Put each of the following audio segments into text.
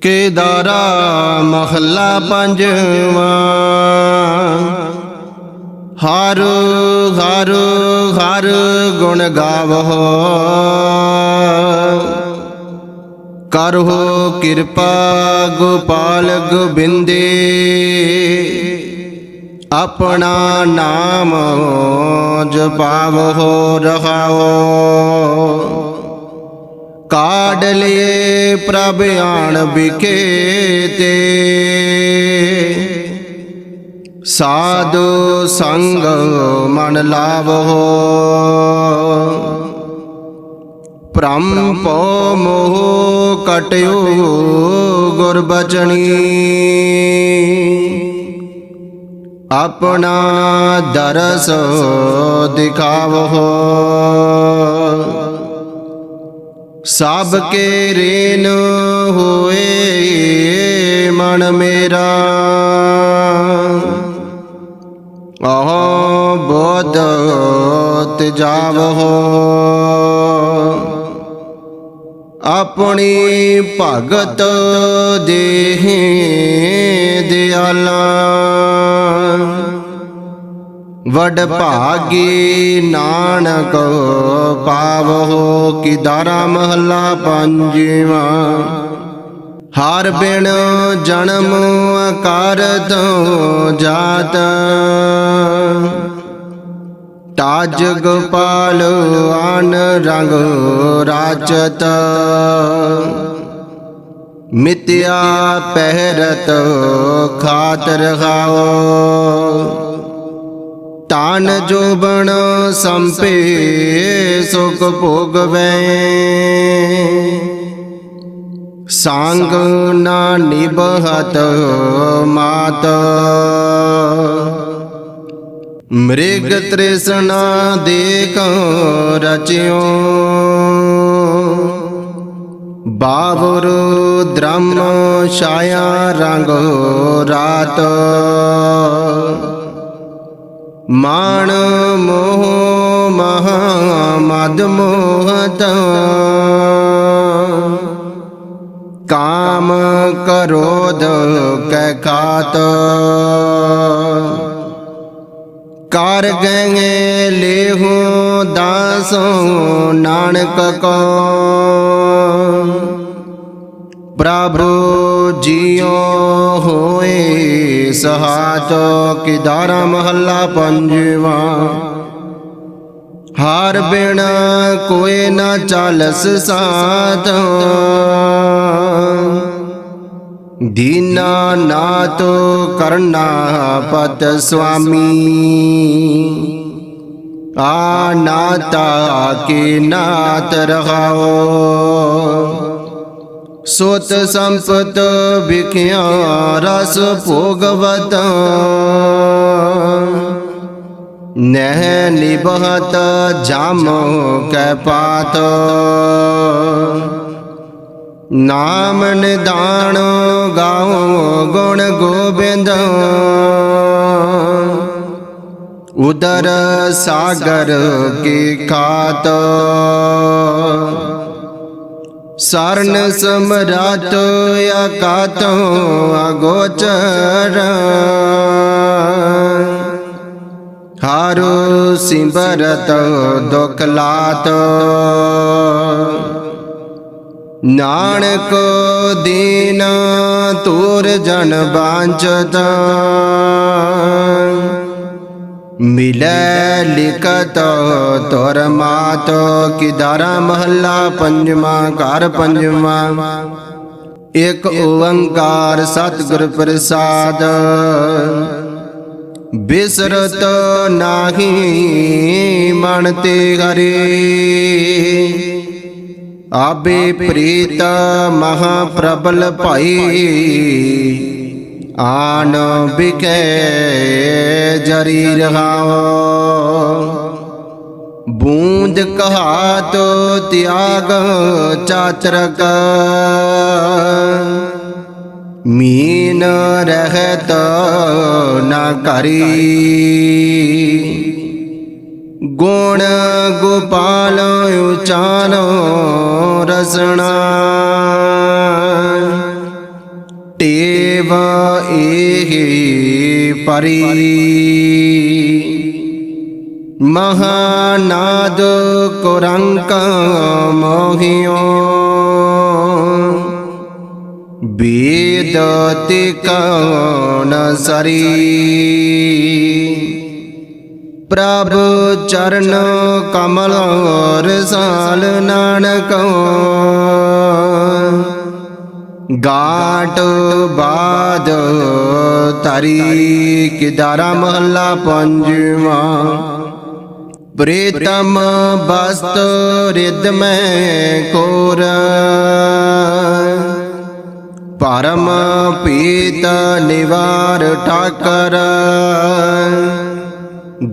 ਕੇਦਾਰਾ ਮਹੱਲਾ ਪੰਜਵਾ। ਹਰ ਹਰ ਹਰ ਗੁਣ ਗਾਵੋ। ਕਰਹੁ ਕਿਰਪਾ ਗੋਪਾਲ ਗੋਬਿੰਦੇ। ਆਪਣਾ ਨਾਮ ਜਪਾਵੋ ਰਹਾਓ। ਕਾਢ ਲਿਏ ਪ੍ਰਭ ਆਣ ਬਿਕੇ ਤੇ ਸਾਧੂ ਸੰਗ ਮਨ ਲਾਵੋ। ਭ੍ਰਮ ਪੋ ਮੋਹ ਕਟਿਓ ਗੁਰ ਬਚਣੀ। ਆਪਣਾ ਦਰਸ ਦਿਖਾਵੋ। ਸਭ ਕੇ ਰੇਨ ਹੋਏ ਮਨ ਮੇਰਾ। ਆਹ ਬੋਧ ਤਜਾਵੋ ਆਪਣੀ ਭਗਤ ਦੇਹ ਦਿਆਲਾ। ਵਡ ਭਾਗੀ ਨਾਨਕ ਪਾਵੋ ਕਿਦਾਰਾ ਮਹੱਲਾ ਪੰਜਵਾ। ਹਰ ਬਿਨ ਜਨਮ ਅਕਾਰਤ ਜਾਤ। ਤਾਜ ਗੋਪਾਲ ਆਨ ਰੰਗ ਰਾਜਤ ਮਿਤਿਆ ਪਹਿਰਤ ਖਾਤਰ ਖਾਓ। ਤਾਨ ਜੋਬਣ ਸੰਪੇ, ਸੁਖ ਭੋਗਵੇ। ਸੰਗ ਨਾ ਨਿਬਹਤ ਮਾਤ। ਮ੍ਰਿਗ ਤ੍ਰਿਸ਼ਨਾ ਦੇਖ ਰਚਿਓ। ਬਾਵਰ ਦ੍ਰਮ ਛਾਇਆ ਰੰਗ ਰਾਤ। ਮਾਣ ਮੋਹ ਮਹਾ ਮਦ ਮੋਹਤ। ਕਾਮ ਕਰੋਧ ਕੈ ਖਾਤ। ਕਰ ਗਏ ਲੇਹੂ ਦਾਸੋ ਨਾਨਕ ਕੋ। ਪ੍ਰਭੂ ਜੀਉ ਹੋਏ ਸਹਾਤ ਕਿਦਾਰਾ ਮਹੱਲਾ ਪੰਜਵਾ। ਹਾਰ ਬਿਨ ਕੋਏ ਨਾ ਚਾਲਸ ਸਾਥ ਦੀਨਾ ਨਾਤ ਕਰਨਾ ਪਤ ਸੁਆਮੀ ਆ ਨਾਤਾ ਕੇ ਨਾਤ ਰਹਾਓ। ਸੁਤ ਸੰਪਤ ਵਿਖਿਆ ਰਸ ਭੋਗਵਤ। ਨਹਿ ਨਿਬਹਤ ਜਾਮ ਕੈ ਪਾਤ। ਨਾਮ ਨਿਦਾਨ ਗਾਉ ਗੁਣ ਗੋਬਿੰਦ। ਉਦਰ ਸਾਗਰ ਕੀ ਖਾਤ। ਸਰਨ ਸਮਰਾਟ ਅਕਾਤ ਅਗੋਚਰ। ਹਾਰੂ ਸਿਮਰਤ ਦੁਖ ਲਾਤ ਨਾਨਕ ਦੀਨ ਤੂਰ ਜਨ ਬਾਂਚਤ ਮਿਲੈ ਲਿਖਤ ਤੋਰ ਮਾਤ ਕਿਦਾਰਾ ਮਹੱਲਾ ਪੰਜਵਾ ਘਰ ਪੰਜਵਾ ਇਕ ਓੰਕਾਰ ਸਤਿਗੁਰ ਪ੍ਰਸਾਦ ਬਿਸਰਤ ਨਾਹੀ ਮਨ ਤੇ ਹਰੇ ਆਬੇ ਪ੍ਰੀਤ ਮਹਾ ਪ੍ਰਬਲ ਭਾਈ ਆਨ ਬਿਕੈ ਜਰੀ ਰਹਾਓ। ਬੂੰਦ ਕਹਾਤ ਤਿਆਗ ਚਾਚਰਕ। ਮੀਨ ਰਹਿਤ ਨਾ ਕਰੀ। ਗੁਣ ਗੋਪਾਲ ਉਚਾਲੋ ਰਸਣਾ। ਪਰੀ ਮਹਾਨਾਦ ਕੁਰੰਕ ਮੋਹਿਓ। ਬੇਦ ਤਿਕਣ ਸਰੀ। ਪ੍ਰਭ ਚਰਨ ਕਮਲ ਰਸਾਲ ਨਾਨਕ। ਗਾਟ ਬਾਦ ਤਰੀ ਕਿਦਾਰਾ ਮਹੱਲਾ ਪੰਜਵਾਂ। ਪ੍ਰੀਤਮ ਬਸਤ ਰਿਦ ਮੈਂ ਕੋਰ। ਪਰਮ ਪੀਤ ਨਿਵਾਰ ਠਾਕਰ।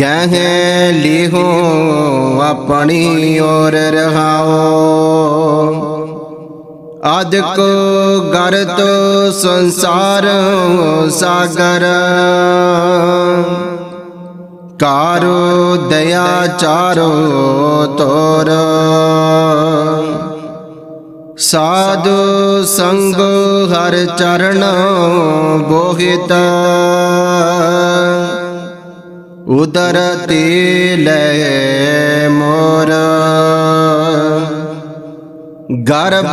ਗਹਿ ਲਿਹੋ ਆਪਣੀ ਔਰ ਰਹਾਓ। ਆਦਿਕ ਗਰਤ ਸੰਸਾਰ ਸਾਗਰ। ਕਾਰੋ ਦਇਆ ਚਾਰੋ ਤੋਰ। ਸਾਧੂ ਸੰਗ ਹਰ ਚਰਨ ਬੋਹਿਤ। ਉਦਰ ਤੇ ਲੈ ਮੋਰ। ਗਰਭ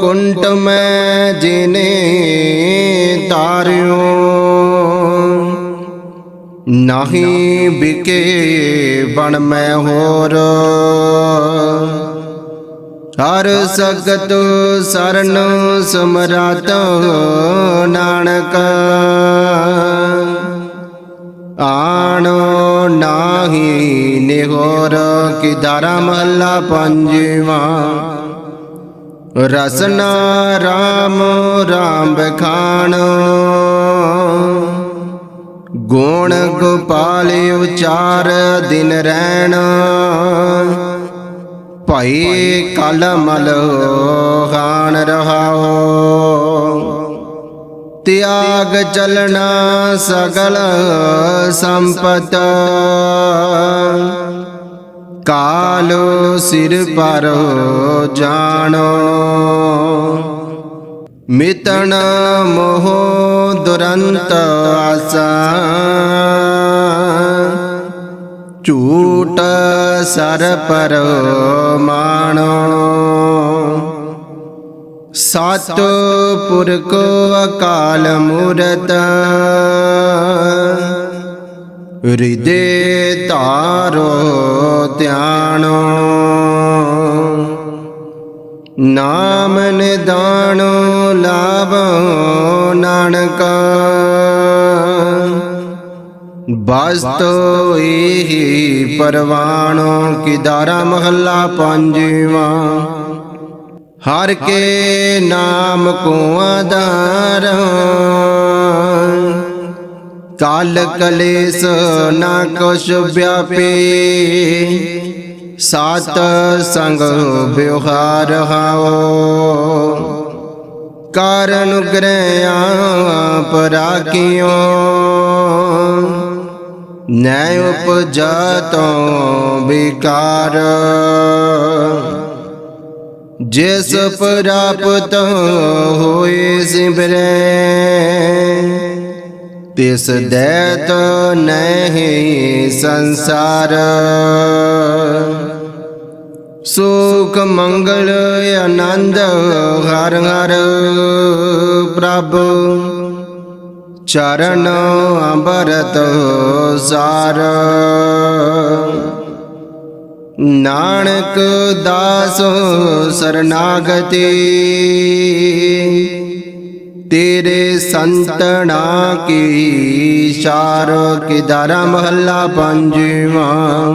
ਕੁੰਟ ਮੈਂ ਜਿਨੇ ਤਾਰਿਓ। ਨਹੀਂ ਬਿਕੇ ਬਣ ਮੈਂ ਹੋਰ। ਹਰ ਸਗਤ ਸਰਨ ਸਮਰਾਤ ਨਾਨਕ। ਆਣੋ ਨਾਹੀ ਨਿਹੋਰ ਕਿਦਾਰਾ ਮਹੱਲਾ ਪੰਜਵਾਂ। ਰਸਨਾ ਰਾਮ ਰਾਮ ਬਖਾਣ ਗੁਣ ਗੋਪਾਲ ਉਚਾਰ ਦਿਨ ਰਹਿਣ ਭਾਈ ਕਲ ਮਲ ਖਾਨ ਰਹਾਓ। ਤਿਆਗ ਚਲਣਾ ਸਗਲ ਸੰਪਤ। ਕਾਲੋ ਸਿਰ ਪਰ ਜਾਣੋ। ਮਿਤਣ ਮੋਹ ਦੁਰੰਤ ਆਸਾ। ਝੂਟ ਸਰ ਪਰ ਮਾਣੋ। ਸਤ ਪੁਰਖ ਅਕਾਲ ਮੂਰਤ। ਹਿਰਦੇ ਧਾਰੋ ਧਿਆਨੋ, ਨਾਮ ਨਿਦਾਨੋ ਲਾਭੋ ਨਾਨਕ। ਬਸਤੋ ਇਹੀ ਪਰਵਾਣੋ ਕਿਦਾਰਾ ਮਹੱਲਾ ਪੰਜਵਾਂ। ਹਰ ਕੇ ਨਾਮ ਕੋ ਆਧਾਰ ਕਾਲ ਕਲੇਸ਼ ਨਾ ਕੁਛ ਵਿਆਪੇ। ਸਾਤ ਸੰਗ ਵਿਵਹਾਰ ਹਾਓ। ਕਾਰਨ ਗ੍ਰਹਿ ਆਪ ਰਾਖਿਓ ਨੈ ਉਪਜਤੋ ਵਿਕਾਰ। ਜਿਸ ਪ੍ਰਾਪਤ ਹੋਏ ਸਿਮਰੈ। ਤਿਸ ਦੇਤ ਨਹੀਂ ਸੰਸਾਰ। ਸੁਖ, ਮੰਗਲ, ਆਨੰਦ, ਹਰ ਹਰ ਪ੍ਰਭ। ਚਰਨ ਅੰਬਰਤ ਸਾਰ। ਨਾਨਕ ਦਾਸ ਸਰਨਾਗਤੀ। ਤੇਰੇ ਸੰਤਣਾ ਕੀ ਸ਼ਾਰ ਕਿਦਾਰਾ ਮਹੱਲਾ ਪੰਜਵਾਂ।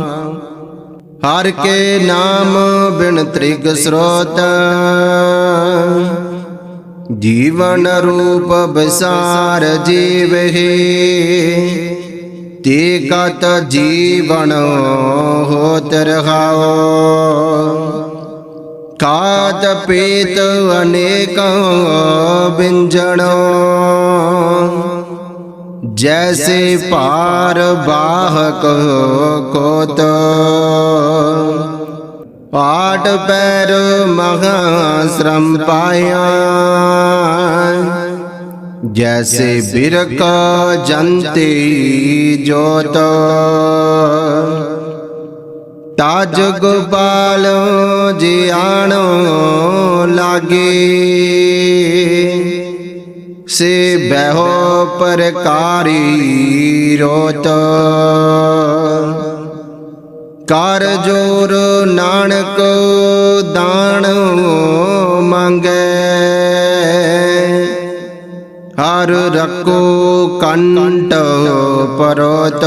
ਹਰ ਕੇ ਨਾਮ ਬਿਨ ਤ੍ਰਿਗ ਸਰੋਤ। ਜੀਵਨ ਰੂਪ ਬਸਾਰ ਜੀਵਹੀ। ਤੇ ਕਤ ਜੀਵਨ ਹੋਤ ਰਹਾਓ ਕਾਤ ਪੀਤ ਅਨੇਕ ਬਿੰਜਣੋ। ਜੈਸੇ ਪਾਰ ਬਾਹਕ ਕੋਤ। ਪਾਟ ਪੈਰ ਮਹਾ ਸ਼ਰਮ ਪਾਇਆ। ਜੈਸੇ ਬਿਰਕ ਜੰਤੀ ਜੋਤ। ਤਾਜ ਗੋਪਾਲ ਜਿਆਣੋ ਲਾਗੇ। ਸੇ ਬਹਿਓ ਪਰਕਾਰੀ ਰੋਤ। ਕਰ ਜੋਰ ਨਾਨਕ ਦਾਨ ਮੰਗੈ। ਹਰ ਰਕੋ ਕੰਟ ਪਰਤ।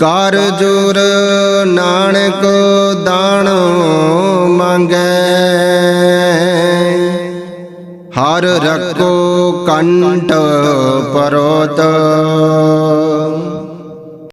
ਕਰ ਜੋਰ ਨਾਨਕ ਦਾਨ ਮੰਗੈ। ਹਰ ਰਕੋ ਕੰਟ ਪਰਤ।